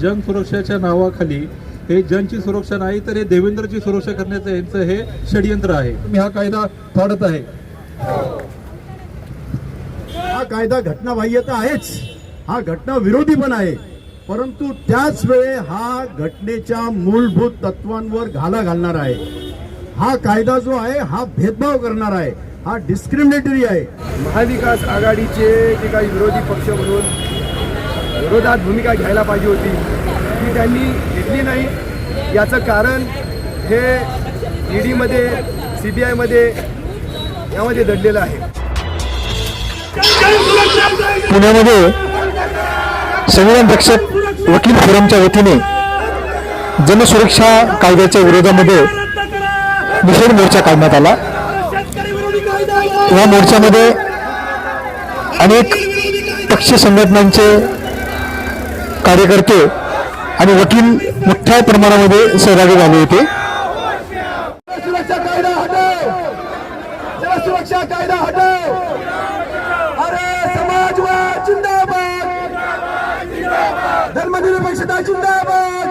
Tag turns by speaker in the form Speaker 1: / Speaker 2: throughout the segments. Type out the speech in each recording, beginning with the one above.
Speaker 1: जन सुरक्षेच्या नावाखाली हे जनची सुरक्षा नाही तर हे देवेंद्रची सुरक्षा करण्याचं यांचं हे षडयंत्र आहे. मी हा कायदा फाडत आहे.
Speaker 2: हा कायदा घटनाबाह्य तर आहेच. हा घटना विरोधी पण आहे. परंतु त्याच वेळे हा घटनेच्या मूलभूत तत्वांवर घाला घालणार आहे. हा कायदा जो आहे हा भेदभाव करणार आहे. हा डिस्क्रिमिनेटरी आहे.
Speaker 3: महाविकास आघाडीचे जे काही विरोधी पक्ष म्हणून विरोधात भूमिका घ्यायला पाहिजे होती ती त्यांनी घेतली नाही. याचं कारण हे ईडीमध्ये सी बी आयमध्ये यामध्ये दडलेलं आहे.
Speaker 4: पुण्यामध्ये संविधान रक्षक वकील फोरमच्या वतीने जनसुरक्षा कायद्याच्या विरोधामध्ये निषेध मोर्चा काढण्यात आला. या मोर्चामध्ये अनेक पक्ष संघटनांचे कार्यकर्ते आणि वकील मोठ्या प्रमाणामध्ये सहभागी झाले होते.
Speaker 2: सुरक्षा कायदा हटव! सुरक्षा कायदा हटव! अरे समाजवाद जिंदाबाद! धर्मनिरपेक्षता जिंदाबाद!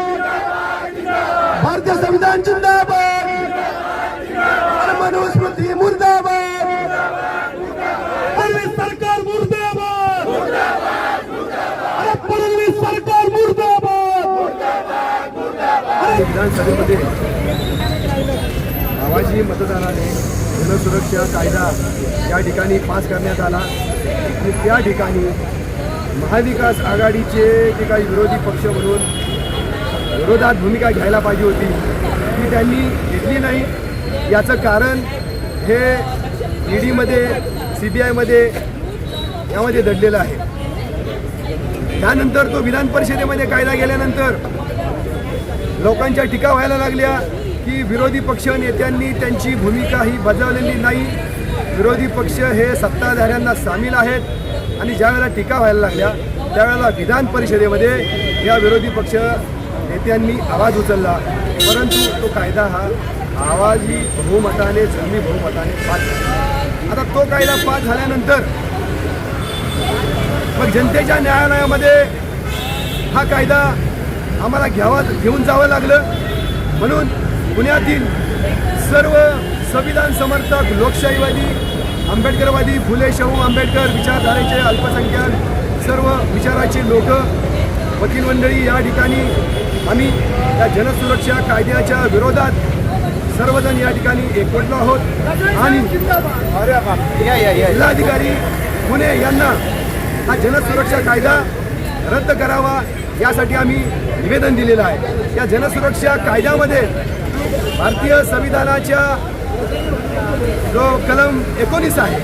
Speaker 2: भारतीय संविधान जिंदाबाद अरे मनुस्मृती मुर्दाबाद फडणवीस सरकार मुर्दाबाद अरे फडणवीस सरकार मुर्दाबाद
Speaker 3: विधानसभेमध्ये आवाजी मतदानाने जनसुरक्षा कायदा या ठिकाणी पास करण्यात आला. आणि त्या ठिकाणी महाविकास आघाडीचे जे काही विरोधी पक्ष म्हणून विरोधात भूमिका घ्यायला पाहिजे होती ती त्यांनी घेतली नाही. याचं कारण हे ईडीमध्ये सी बी आयमध्ये यामध्ये दडलेलं आहे. त्यानंतर तो विधान परिषदेमध्ये कायदा गेल्यानंतर लोकांच्या टीका व्हायला लागल्या की विरोधी पक्ष नेत्यांनी त्यांची भूमिका ही बजावलेली नाही. विरोधी पक्ष हे सत्ताधाऱ्यांना सामील आहेत आणि ज्यावेळेला टीका व्हायला लागल्या त्यावेळेला विधान परिषदेमध्ये या विरोधी पक्ष नेत्यांनी आवाज उचलला. परंतु तो कायदा हा आवाजी बहुमताने जमी बहुमताने पास झाला. आता तो कायदा पास झाल्यानंतर मग जनतेच्या न्यायालयामध्ये हा कायदा आम्हाला घ्यावा घेऊन जावं लागलं. म्हणून पुण्यातील सर्व संविधान समर्थक लोकशाहीवादी आंबेडकरवादी फुले शाहू आंबेडकर विचारधारेचे अल्पसंख्याक सर्व विचाराचे लोक वकील मंडळी या ठिकाणी आम्ही या जनसुरक्षा कायद्याच्या विरोधात सर्वजण या ठिकाणी एकवटलो आहोत. आणि जिल्हाधिकारी पुणे यांना हा जनसुरक्षा कायदा रद्द करावा यासाठी आम्ही निवेदन दिलेलं आहे. या जनसुरक्षा कायद्यामध्ये भारतीय संविधानाच्या जो कलम एकोणीस आहे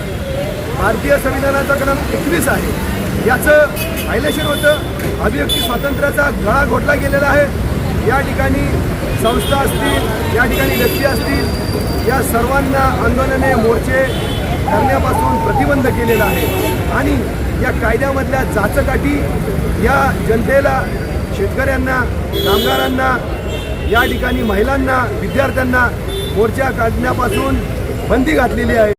Speaker 3: भारतीय संविधानाचा कलम एकवीस आहे याचं व्हायलेशन होतं. अभिव्यक्ती स्वातंत्र्याचा गळा घोटला गेलेला आहे. या ठिकाणी संस्था असतील या ठिकाणी व्यक्ती असतील या सर्वांना आंदोलने मोर्चे करण्यापासून प्रतिबंध केलेला आहे. आणि या कायद्यामधल्या जाचकाठी या जनतेला शेतकऱ्यांना कामगारांना या ठिकाणी महिलांना विद्यार्थ्यांना मोर्चा काढण्यापासून बंदी घातलेली आहे.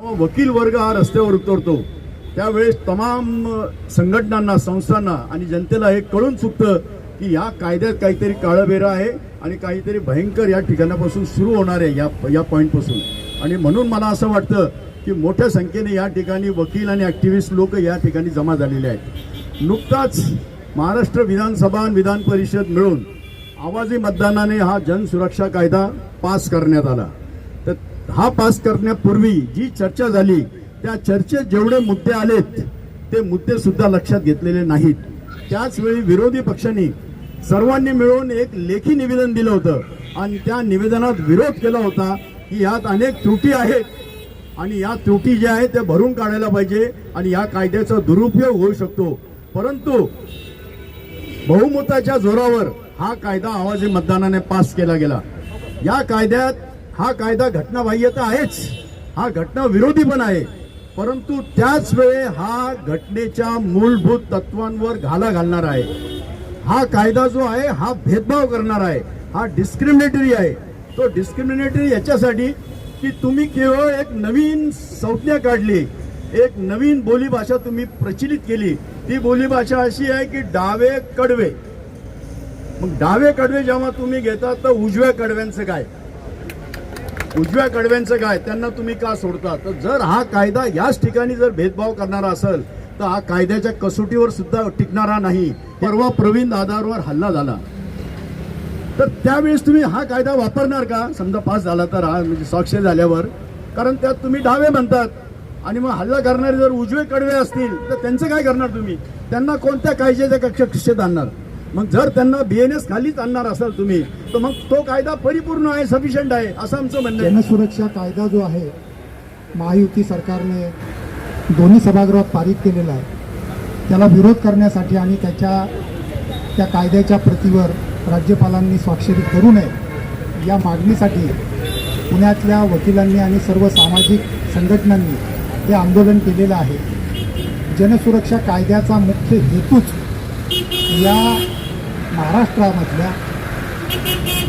Speaker 2: हो, वकील वर्ग हा रस्त्यावर उतरतो. त्यावेळेस तमाम संघटनांना संस्थांना आणि जनतेला हे कळून चुकतं की या कायद्यात काहीतरी काळबेरा आहे आणि काहीतरी भयंकर या ठिकाणापासून सुरू होणार आहे या या पॉईंटपासून. आणि म्हणून मला असं वाटतं की मोठ्या संख्येने या ठिकाणी वकील आणि ॲक्टिव्हिस्ट लोक या ठिकाणी जमा झालेले आहेत. नुकताच महाराष्ट्र विधानसभा आणि विधान परिषद मिळून आवाजी मतदानाने हा जनसुरक्षा कायदा पास करण्यात आला. हा पास करण्यापूर्वी जी चर्चा झाली त्या चर्चेत जेवढे मुद्दे आलेत ते मुद्दे सुद्धा लक्षात घेतलेले नाहीत. त्याचवेळी विरोधी पक्षांनी सर्वांनी मिळून एक लेखी निवेदन दिलं होतं आणि त्या निवेदनात विरोध केला होता की यात अनेक त्रुटी आहेत आणि या त्रुटी ज्या आहेत त्या भरून काढायला पाहिजे आणि या कायद्याचा दुरुपयोग होऊ शकतो. परंतु बहुमताच्या जोरावर हा कायदा आवाजी मतदानाने पास केला गेला. या कायद्यात हा कायदा घटनाबाह्य तर आहेच. हा घटना विरोधी पण आहे. परंतु त्याच वेळे हा घटनेच्या मूलभूत तत्वांवर घाला घालणार आहे. हा कायदा जो आहे हा भेदभाव करणार आहे. हा डिस्क्रिमिनेटरी आहे. तो डिस्क्रिमिनेटरी याच्यासाठी की तुम्ही केवळ एक नवीन संज्ञा काढली एक नवीन बोलीभाषा तुम्ही प्रचलित केली. ती बोलीभाषा अशी आहे की डावे कडवे. मग डावे कडवे जेव्हा तुम्ही घेता तर उजव्या कडव्यांचं काय? उजव्या कडव्यांचं काय? त्यांना तुम्ही का सोडता? तर जर हा कायदा याच ठिकाणी जर भेदभाव करणारा असेल तर हा कायद्याच्या कसोटीवर सुद्धा टिकणारा नाही. परवा प्रवीण दादावर हल्ला झाला. तर त्यावेळेस तुम्ही हा कायदा वापरणार का? समजा पास झाला तर हा म्हणजे साक्ष झाल्यावर. कारण त्यात तुम्ही डावे म्हणतात. आणि मग हल्ला करणारे जर उजवे कडवे असतील तर त्यांचं काय करणार तुम्ही? त्यांना कोणत्या कायद्याच्या कक्ष कक्षेत आणणार मग जर त्यांना बीएनएस खालीच आणणार असाल तुम्ही तर मग तो कायदा परिपूर्ण आहे सफिशियंट आहे असं आमचं म्हणणं
Speaker 5: जनसुरक्षा कायदा जो आहे महायुती सरकारने दोन्ही सभागृहात पारित केलेला आहे. त्याला विरोध करण्यासाठी आणि त्याच्या त्या कायद्याच्या प्रतीवर राज्यपालांनी स्वाक्षरी करू नये या मागणीसाठी पुण्यातल्या वकिलांनी आणि सर्व सामाजिक संघटनांनी हे आंदोलन केलेलं आहे. जनसुरक्षा कायद्याचा मुख्य हेतूच या महाराष्ट्रामधल्या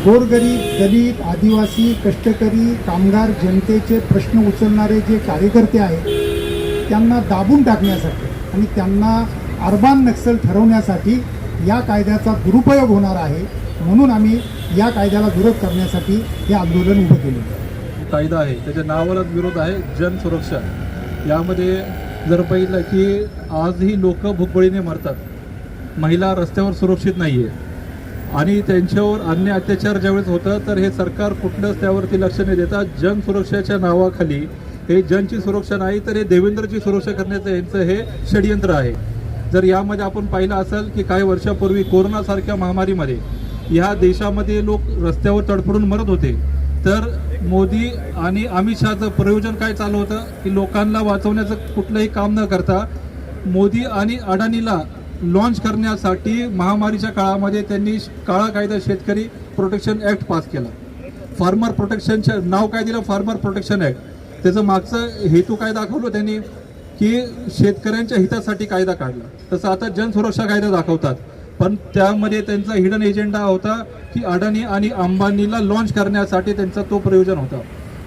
Speaker 5: गोरगरीब दलित आदिवासी कष्टकरी कामगार जनतेचे प्रश्न उचलणारे जे कार्यकर्ते आहेत त्यांना दाबून टाकण्यासाठी आणि त्यांना अर्बान नक्सल ठरवण्यासाठी या कायद्याचा दुरुपयोग होणार आहे म्हणून आम्ही या कायद्याला विरोध करण्यासाठी हे आंदोलन उभं केले
Speaker 1: कायदा आहे त्याच्या नावालाच विरोध आहे जनसुरक्षा यामध्ये जर पाहिलं की आजही लोक भुकबळीने मरतात. महिला रस्त्यावर सुरक्षित नाही आहे आणि त्यांच्यावर अन्य अत्याचार ज्यावेळेस होतं तर हे सरकार कुठलंच त्यावरती लक्ष नाही देता. जन सुरक्षेच्या नावाखाली हे जनची सुरक्षा नाही तर हे देवेंद्रची सुरक्षा करण्याचं यांचं हे षडयंत्र आहे. जर यामध्ये आपण पाहिलं असेल की काही वर्षापूर्वी कोरोनासारख्या महामारीमध्ये ह्या देशामध्ये लोक रस्त्यावर तडफडून मरत होते. तर मोदी आणि अमित शहाचं प्रयोजन काय चालू होतं? की लोकांना वाचवण्याचं कुठलंही काम न करता मोदी आणि अडाणीला लॉन्च करण्यासाठी महामारीच्या काळामध्ये त्यांनी काळा कायदा शेतकरी प्रोटेक्शन ॲक्ट पास केला. फार्मर प्रोटेक्शनचे नाव काय दिलं? फार्मर प्रोटेक्शन ॲक्ट त्याचं मागचं हेतू काय दाखवलं त्यांनी? की शेतकऱ्यांच्या हितासाठी कायदा काढला. तसं आता जनसुरक्षा कायदा दाखवतात. पण त्यामध्ये त्यांचा हिडन एजेंडा होता की अडाणी आणि अंबानीला लॉन्च करण्यासाठी त्यांचा तो प्रयोजन होता.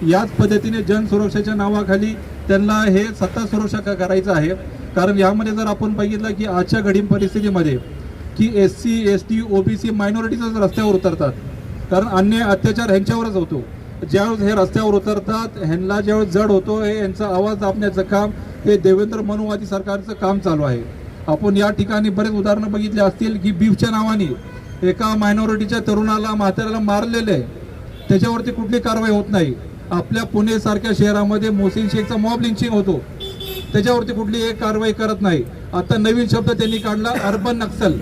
Speaker 1: याच पद्धतीने जनसुरक्षेच्या नावाखाली त्यांना हे सत्ता सुरक्षा क- करायचं आहे. कारण यामध्ये जर आपण बघितलं की आजच्या घडीम परिस्थितीमध्ये की S C S T O B C minorities रस्त्यावर उतरतात कारण अन्याय अत्याचार ह्यांच्यावरच होतो. ज्यावेळेस हे रस्त्यावर उतरतात ह्यांना ज्यावेळेस जड होतो हे यांचा आवाज दाबण्याचं काम हे देवेंद्र मनुवादी सरकारचं काम चालू आहे. आपण या ठिकाणी बरेच उदाहरणं बघितले असतील की बीफच्या नावाने एका मायनॉरिटीच्या तरुणाला म्हाताऱ्याला मारलेलं आहे. त्याच्यावरती कुठली कारवाई होत नाही. आपल्या पुणे सारख्या शहरामध्ये मोसिन शेखचा मॉब लिंचिंग होतो. त्याच्यावरती कुठली एक कारवाई करत नाही. आता नवीन शब्द त्यांनी काढला अर्बन नक्सल.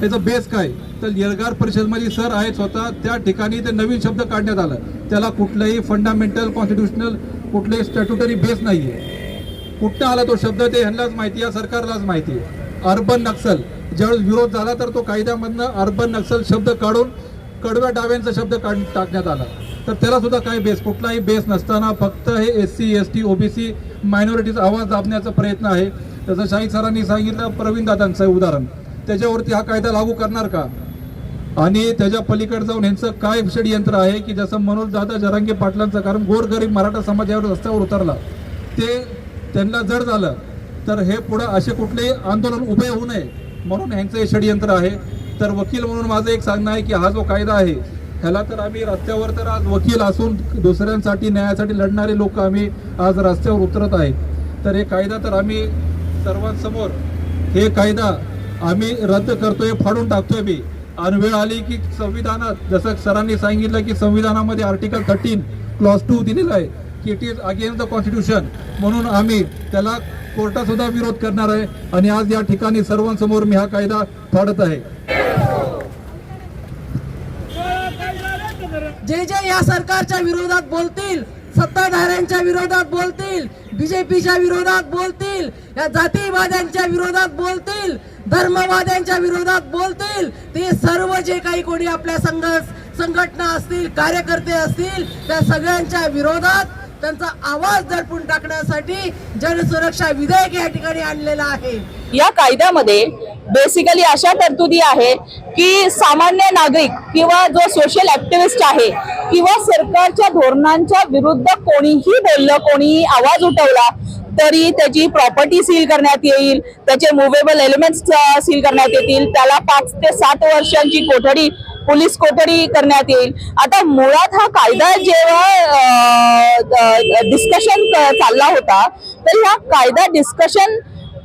Speaker 1: त्याचा बेस काय? तर येळगार परिषदमध्ये सर आहेत स्वतः त्या ठिकाणी ते नवीन शब्द काढण्यात आलं. त्याला कुठलंही फंडामेंटल कॉन्स्टिट्युशनल कुठलंही स्टॅट्युटरी बेस नाहीये. कुठं आला तो शब्द ते ह्यांनाच माहिती आहे सरकारलाच माहिती आहे. अर्बन नक्सल. ज्यावेळेस विरोध झाला तर तो कायद्यामधनं अर्बन नक्सल शब्द काढून कडव्या डाव्यांचा शब्द काढ टाकण्यात आला. तर त्याला सुद्धा काही बेस कुठलाही बेस नसताना फक्त हे S C S T OBC मायनॉरिटीचा आवाज दाबण्याचा प्रयत्न आहे. जसं शाहीद सरांनी सांगितलं प्रवीण दादांचं उदाहरण. त्याच्यावरती हा कायदा लागू करणार का? आणि त्याच्या पलीकडे जाऊन यांचं काय षडयंत्र आहे की जसं मनोज दादा जरांगे पाटलांचं कारण गोरगरीब मराठा समाज यावर रस्त्यावर उतरला. ते त्यांना जड झालं. तर हे पुढं असे कुठलेही आंदोलन उभे होऊ नये म्हणून ह्यांचं हे षडयंत्र आहे. तर वकील म्हणून माझं एक सांगणं आहे की हा जो कायदा आहे ह्याला तर आम्ही रस्त्यावर तर आज वकील असून दुसऱ्यांसाठी न्यायासाठी लढणारे लोक आम्ही आज रस्त्यावर उतरत आहे तर हे कायदा तर आम्ही सर्वांसमोर हे कायदा आम्ही रद्द करतोय फाडून टाकतोय मी. आणि वेळ आली की संविधानात जसं सरांनी सांगितलं की संविधानामध्ये आर्टिकल थर्टीन क्लॉज टू दिलेला आहे की it is against the constitution म्हणून आम्ही त्याला कोर्टात सुद्धा विरोध करणार आहे. आणि आज या ठिकाणी सर्वांसमोर मी हा कायदा फाडत आहे.
Speaker 6: जे जे या सरकारच्या विरोधात बोलतील सत्ताधाऱ्यांच्या विरोधात बोलतील बीजेपीच्या विरोधात बोलतील या जातीवाद्यांच्या विरोधात बोलतील धर्मवाद्यांच्या विरोधात बोलतील ते सर्व जे काही कोणी आपल्या संघ संघटना असतील कार्यकर्ते असतील त्या सगळ्यांच्या विरोधात त्यांचा आवाज दडपून टाकण्यासाठी जनसुरक्षा विधेयक या ठिकाणी आणलेलं आहे.
Speaker 7: या कायद्यामध्ये बेसिकली अशा तरतुदी आहे की सामान्य नागरिक किंवा जो सोशल ऍक्टिव्हिस्ट आहे किंवा सरकारच्या धोरणांच्या विरुद्ध कोणीही बोललं कोणीही आवाज उठवला तरी त्याची प्रॉपर्टी सील करण्यात येईल त्याचे मुव्हेबल एलिमेंट्स सील करण्यात येतील त्याला पाच ते सात वर्षांची कोठडी पोलीस कोठडी करण्यात येईल. आता मुळात हा कायदा जेव्हा डिस्कशन चालला होता तर ह्या कायदा डिस्कशन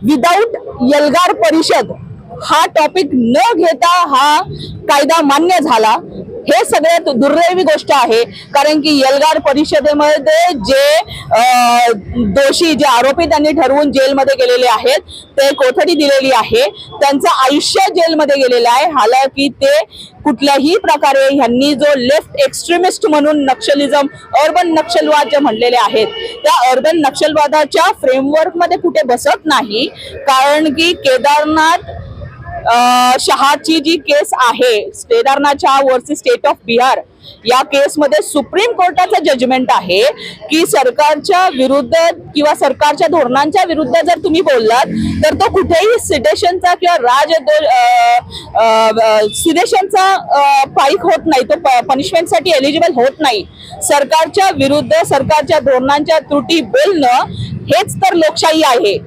Speaker 7: विदाऊट यलगार परिषद हा टॉपिक न घेता हा कायदा मान्य झाला. हे सगळ्यात दुर्दैवी गोष्ट आहे. कारण की यलगार परिषदेमध्ये जे दोषी जे आरोपी त्यांनी ठरवून जेलमध्ये गेलेले आहेत ते कोठडी दिलेली आहे त्यांचं आयुष्य जेलमध्ये गेलेलं आहे. हालाकी ते कुठल्याही प्रकारे ह्यांनी जो लेफ्ट एक्स्ट्रीमिस्ट म्हणून नक्षलिझम अर्बन नक्षलवाद जे म्हणलेले आहेत त्या अर्बन नक्षलवादाच्या फ्रेमवर्कमध्ये कुठे बसत नाही. कारण की केदारनाथ शहाची जी केस आहे केदारनाथच्या वरची वर्सेस स्टेट ऑफ बिहार या केसमध्ये सुप्रीम कोर्टाचं जजमेंट आहे की सरकारच्या विरुद्ध किंवा सरकारच्या धोरणांच्या विरुद्ध जर तुम्ही बोललात तर तो कुठेही सिडेशनचा किंवा राज सिडेशनचा पाईक होत नाही तो पनिशमेंटसाठी एलिजिबल होत नाही. सरकारच्या विरुद्ध सरकारच्या धोरणांच्या त्रुटी बोलणं हेच तर लोकशाही आहे.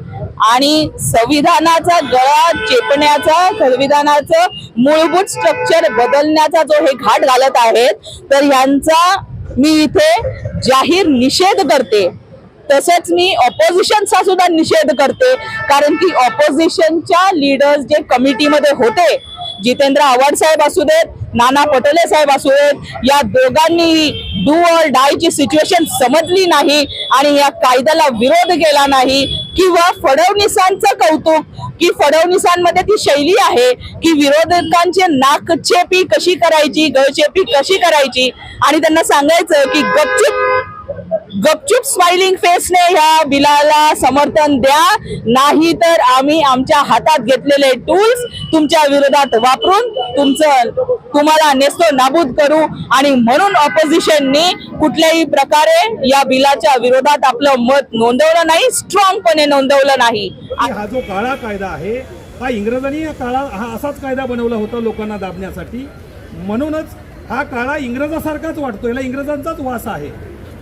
Speaker 7: आणि संविधानाचा गळा चेपण्याचा संविधानाचं मूलभूत स्ट्रक्चर बदलण्याचा जो हे घाट घालत आहेत तर यांचा मी इथे जाहीर निषेध करते. तसंच मी ऑपोजिशनचा सुद्धा निषेध करते. कारण की ऑपोजिशनच्या लीडर्स जे कमिटीमध्ये होते जितेंद्र आव्हाड साहेब असू देत नाना पटोले साहेब असू देत या दोघांनी डू ऑर डायची सिच्युएशन समजली नाही आणि या कायद्याला विरोध केला नाही किंवा फडणवीसांचं कौतुक की फडणवीसांमध्ये ती शैली आहे की विरोधकांचे नाकचेपी कशी करायची गळचेपी कशी करायची? आणि त्यांना सांगायचं की गपचूप गपचूप स्माइलिंग फेसने ह्या बिलाला समर्थन द्या. नाही तर आम्ही आमच्या हातात घेतलेले टूल्स तुमच्या विरोधात वापरून तुमचं तुम्हाला नेस्तो नाबूद करू. आणि म्हणून ऑपोजिशनने कुठल्याही प्रकारे या बिलाच्या विरोधात आपलं मत नोंदवलं नाही स्ट्रॉंगपणे नोंदवलं नाही.
Speaker 8: हा जो काळा कायदा आहे हा इंग्रजांनी काळा हा असाच कायदा बनवला होता लोकांना दाबण्यासाठी. म्हणूनच हा काळा इंग्रजासारखाच वाटतो याला इंग्रजांचाच वास आहे.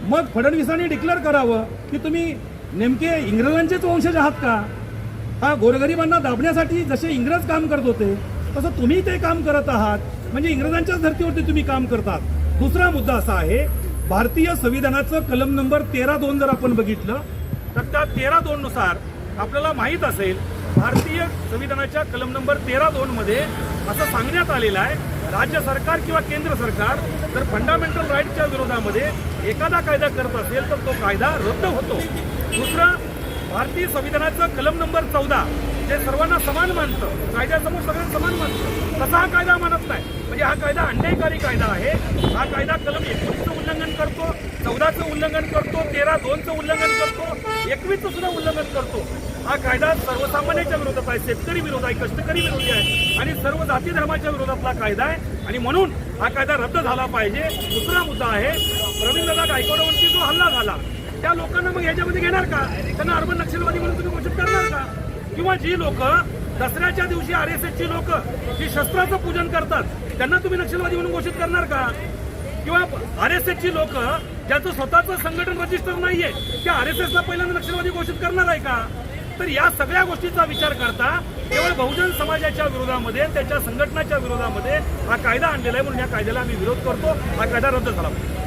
Speaker 8: मग फडणवीसांनी डिक्लेअर करावं की तुम्ही नेमके इंग्रजांचेच वंशज आहात का? हा गोरगरिबांना दाबण्यासाठी जसे इंग्रज काम करत होते तसं तुम्ही ते काम करत आहात. म्हणजे इंग्रजांच्याच धर्तीवरती तुम्ही काम करतात. दुसरा मुद्दा असा आहे भारतीय संविधानाचं कलम नंबर तेरा दोन जर आपण बघितलं तर त्या तेरा दोन नुसार आपल्याला माहीत असेल भारतीय संविधानाच्या कलम नंबर तेरा दोन मध्ये असं सांगण्यात आलेलं आहे राज्य सरकार किंवा केंद्र सरकार तर फंडामेंटल राईटच्या विरोधामध्ये एखादा कायदा करत असेल तर तो कायदा रद्द होतो. दुसरं भारतीय संविधानाचं कलम नंबर चौदा जे सर्वांना समान मानतं कायद्यासमोर सगळ्यांना समान मानतं तसा हा कायदा मानत नाही. म्हणजे हा कायदा अन्यायकारी कायदा आहे. हा कायदा कलम एकोणीसचं उल्लंघन करतो चौदाचं उल्लंघन करतो तेरा दोनचं उल्लंघन करतो एकवीसचं सुद्धा उल्लंघन करतो. हा कायदा सर्वसामान्यांच्या विरोधात आहे. शेतकरी विरोध आहे कष्टकरी विरोधी आहे. आणि सर्व जाती धर्माच्या विरोधातला कायदा आहे. आणि म्हणून हा कायदा रद्द झाला पाहिजे. दुसरा मुद्दा आहे प्रवीणदादा गायकवाडावरती जो हल्ला झाला त्या लोकांना मग याच्यामध्ये घेणार का? त्यांना अर्बन नक्षलवादी म्हणून तुम्ही घोषित करणार का? किंवा जी लोक दसऱ्याच्या दिवशी आर एस एसची लोक जी शस्त्राचं पूजन करतात त्यांना तुम्ही नक्षलवादी म्हणून घोषित करणार का? किंवा आर एस एसची लोक ज्याचं स्वतःचं संघटन रजिस्टर नाहीये त्या आर एस एसला पहिल्यांदा नक्षलवादी घोषित करणार आहे का? तर या सगळ्या गोष्टीचा विचार करता केवळ बहुजन समाजाच्या विरोधामध्ये त्याच्या संघटनाच्या विरोधामध्ये हा कायदा आणलेला आहे म्हणून या कायद्याला आम्ही विरोध करतो हा कायदा रद्द झाला पाहिजे.